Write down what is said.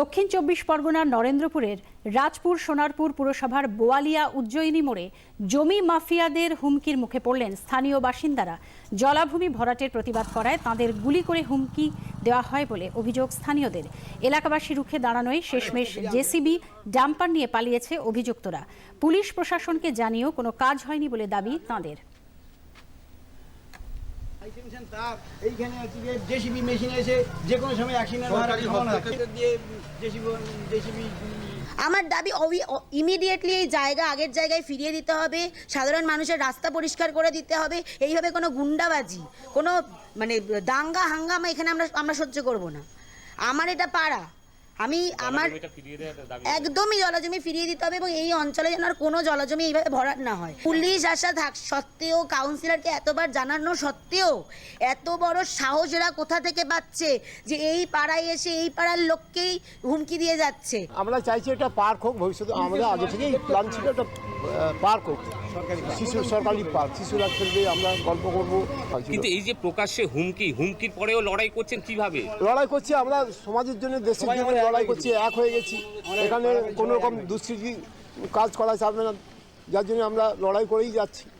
দক্ষিণ চব্বিশ পরগনার নরেন্দ্রপুরের রাজপুর সোনারপুর পুরসভার বোয়ালিয়া উজ্জয়িনী মোড়ে জমি মাফিয়াদের হুমকির মুখে পড়লেন স্থানীয় বাসিন্দারা। জলাভূমি ভরাটের প্রতিবাদ করায় তাঁদের গুলি করে হুমকি দেওয়া হয় বলে অভিযোগ স্থানীয়দের। এলাকাবাসী রুখে দাঁড়ানোয় শেষমেশ জেসিবি ডাম্পার নিয়ে পালিয়েছে অভিযুক্তরা। পুলিশ প্রশাসনকে জানিয়েও কোনো কাজ হয়নি বলে দাবি তাঁদের। এইখানে জেসিবি মেশিন এসে যে কোনো সময় অ্যাক্সিডেন্ট হওয়ার দিয়ে জেসিবি জেসিবি আমার দাবি ইমিডিয়েটলি এই জায়গা আগের জায়গায় ফিরিয়ে দিতে হবে সাধারণ মানুষের রাস্তা পরিষ্কার করে দিতে হবে এইভাবে কোনো গুন্ডাবাজি কোনো মানে দাঙ্গা হাঙ্গামা এখানে আমরা আমরা সহ্য করব না। আমার এটা পাড়া আমি আমার একদমই জলজমি ফিরিয়ে দিতে হবে এবং এই অঞ্চলে যেন আর কোনো জলজমি এইভাবে ভরাট না হয়। পুলিশ আসা থাক সত্ত্বেও কাউন্সিলরকে এতবার জানানো সত্ত্বেও এত বড় সাহস এরা কোথা থেকে পাচ্ছে যে এই পাড়ায় এসে এই পাড়ার লোককেই হুমকি দিয়ে যাচ্ছে? আমরা চাইছি এটা পার্ক হোক ভবিষ্যতে আমাদের আগে থেকেই প্ল্যান ছিল এটা পার্ক হোক। শিশু সরকারি পার্ক শিশুরা খেলবে আমরা গল্প করব। কিন্তু এই যে প্রকাশ্যে হুমকি হুমকির পরেও লড়াই করছেন কীভাবে? লড়াই করছি আমরা সমাজের জন্য দেশের জন্য লড়াই করছি, এক হয়ে গেছি। এখানে কোনো রকম দুষ্কৃতি কাজ করা যাবে না, যার জন্য আমরা লড়াই করেই যাচ্ছি।